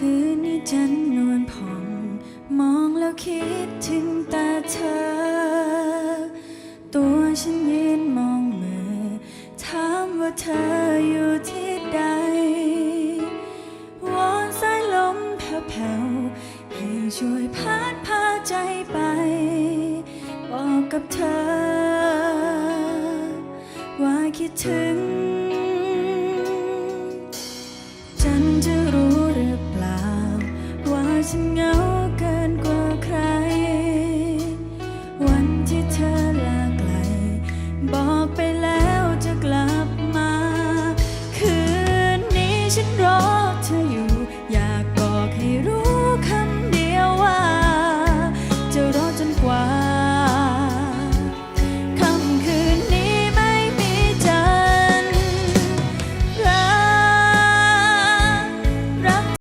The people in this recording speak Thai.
คืนนี้จันนวลผ่อง มองแล้วคิดถึงต่เธอ ตัวฉันยืนมองเมื่อถามว่าเธออยู่ที่ใด วอนสายลมแผ่วๆให้ช่วยพัดพาใจไป บอกกับเธอ ว่าคิดถึง ฉันเหงาเกินกว่า